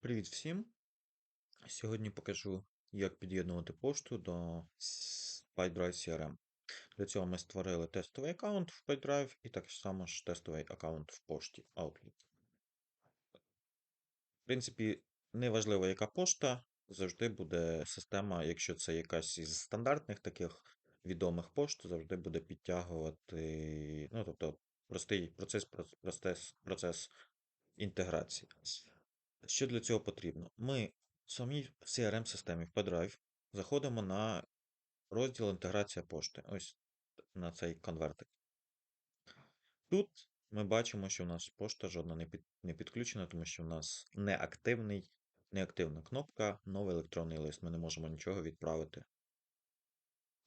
Привіт всім! Сьогодні покажу, як під'єднувати пошту до PyDrive CRM. Для цього ми створили тестовий аккаунт в PyDrive і так само ж тестовий аккаунт в пошті Outlook. В принципі, неважливо, яка пошта, завжди буде система, якщо це якась із стандартних таких відомих пошт, завжди буде підтягувати, ну, тобто, простий процес, процес, процес інтеграції. Що для цього потрібно? Ми в самій CRM-системі в PDrive заходимо на розділ інтеграція пошти. Ось на цей конвертик. Тут ми бачимо, що у нас пошта жодна не, під, не підключена, тому що у нас неактивний, неактивна кнопка, новий електронний лист. Ми не можемо нічого відправити.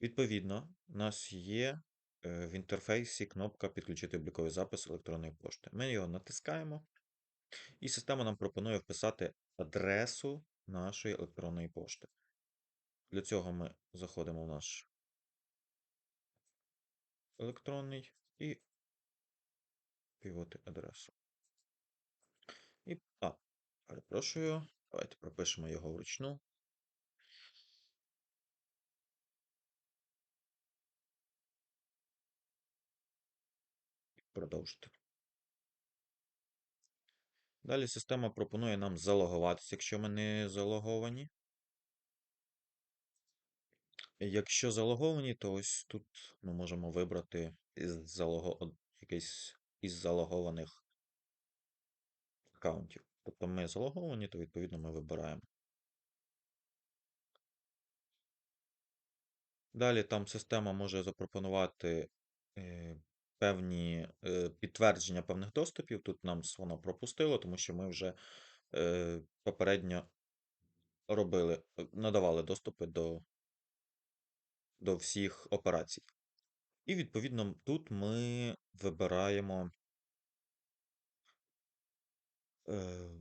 Відповідно, у нас є е, в інтерфейсі кнопка Підключити обліковий запис електронної пошти. Ми його натискаємо. І система нам пропонує вписати адресу нашої електронної пошти. Для цього ми заходимо в наш електронний і вводити адресу. І, а, перепрошую, давайте пропишемо його вручну. Продовжити. Далі система пропонує нам залогуватися, якщо ми не залоговані. Якщо залоговані, то ось тут ми можемо вибрати із залого... якийсь із залогованих аккаунтів. Тобто ми залоговані, то відповідно ми вибираємо. Далі там система може запропонувати е, певні е, підтвердження певних доступів. Тут нам воно пропустило, тому що ми вже е, попередньо робили, надавали доступи до, до всіх операцій. І, відповідно, тут ми вибираємо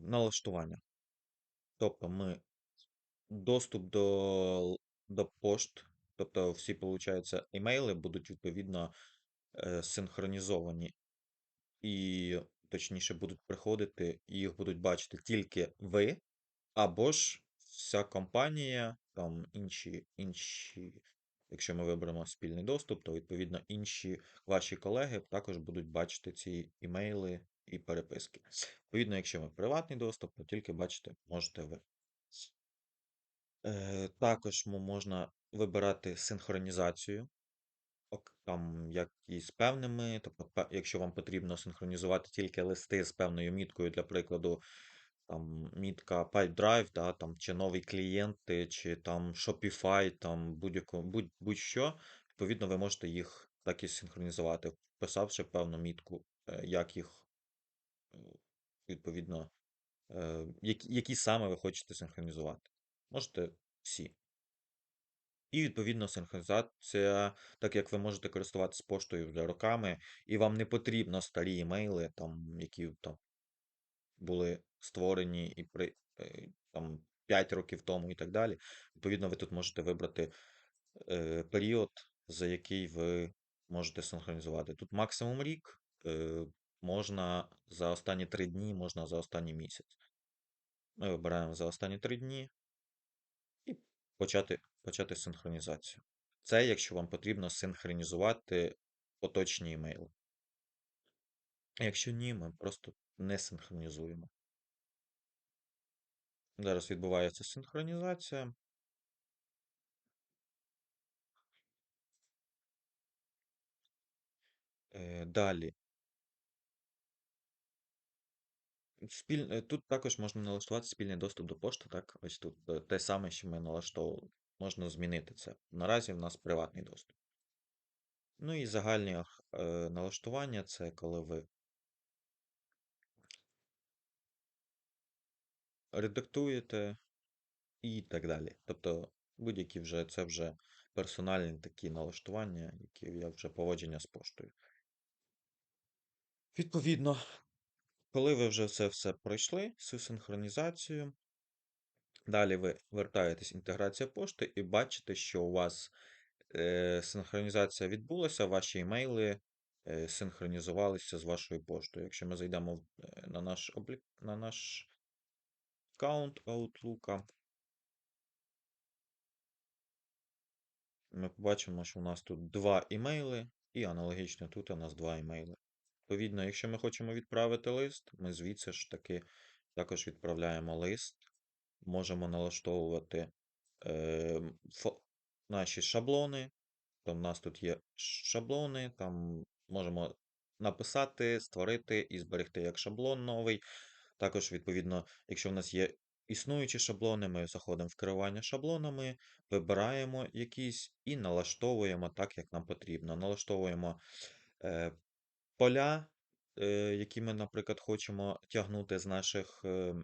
налаштування. Тобто ми доступ до до пошт, тобто всі, виходить, емейли будуть відповідно Е, синхронізовані, і, точніше, будуть приходити, і їх будуть бачити тільки ви, або ж вся компанія, там інші, інші, якщо ми виберемо спільний доступ, то відповідно інші ваші колеги також будуть бачити ці імейли і переписки. Відповідно, якщо ми приватний доступ, то тільки бачите, можете ви. Е, також можна вибирати синхронізацію там, як і з певними, тобто, якщо вам потрібно синхронізувати тільки листи з певною міткою, для прикладу, там мітка PipeDrive, да, там, чи нові клієнти, чи там Shopify, там будь-що, будь відповідно, ви можете їх так і синхронізувати, вписавши певну мітку, е, як їх, е, відповідно, е, які, які саме ви хочете синхронізувати. Можете всі. І, відповідно, синхронізація, так як ви можете користуватися поштою вже роками, і вам не потрібно старі емейли, там, які там були створені і при е, там 5 років тому і так далі. Відповідно, ви тут можете вибрати е, період, за який ви можете синхронізувати. Тут максимум рік, е, можна за останні 3 дні, можна за останній місяць. Ми вибираємо за останні 3 дні і почати почати синхронізацію. Це якщо вам потрібно синхронізувати поточні емейли. Якщо ні, ми просто не синхронізуємо. Зараз відбувається синхронізація. Е, далі. Тут також можна налаштувати спільний доступ до пошти. Так, ось тут е, те саме, що ми налаштовували можна змінити це. Наразі в нас приватний доступ. Ну і загальні е, налаштування це коли ви редактуєте і так далі. Тобто будь-які вже це вже персональні такі налаштування, які є вже поводження з поштою. Відповідно, коли ви вже це все пройшли, цю синхронізацію, Далі ви вертаєтесь інтеграція пошти і бачите, що у вас е, синхронізація відбулася, ваші емейли е, синхронізувалися з вашою поштою. Якщо ми зайдемо е, на наш облік, на наш аккаунт Outlook. Ми побачимо, що у нас тут два імейли, і аналогічно тут у нас два імейли. Відповідно, якщо ми хочемо відправити лист, ми звідси ж таки також відправляємо лист. Можемо налаштовувати е, наші шаблони. То в нас тут є шаблони, там можемо написати, створити і зберегти як шаблон новий. Також, відповідно, якщо в нас є існуючі шаблони, ми заходимо в керування шаблонами, вибираємо якісь і налаштовуємо так, як нам потрібно. Налаштовуємо е, поля, е, які ми, наприклад, хочемо тягнути з наших е,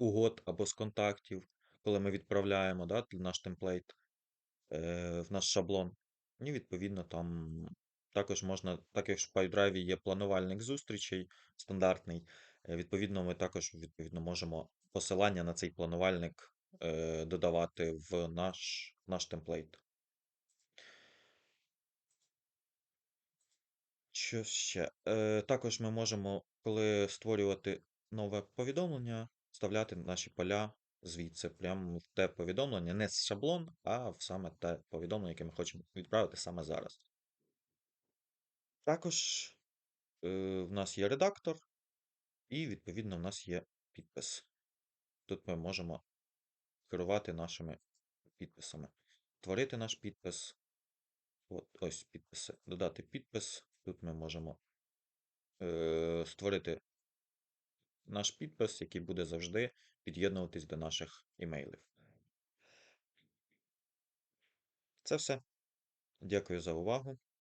угод або з контактів, коли ми відправляємо да, наш темплейт е, в наш шаблон. І, відповідно, там також можна, так як в PipeDrive є планувальник зустрічей стандартний, е, відповідно, ми також відповідно, можемо посилання на цей планувальник е, додавати в наш, наш темплейт. Що ще? Е, також ми можемо, коли створювати нове повідомлення, вставляти наші поля звідси, прямо в те повідомлення, не з шаблон, а в саме те повідомлення, яке ми хочемо відправити саме зараз. Також е, в нас є редактор, і, відповідно, в нас є підпис. Тут ми можемо керувати нашими підписами. Творити наш підпис. От, ось підписи. Додати підпис. Тут ми можемо е, створити наш підпис, який буде завжди під'єднуватись до наших імейлів. Це все. Дякую за увагу.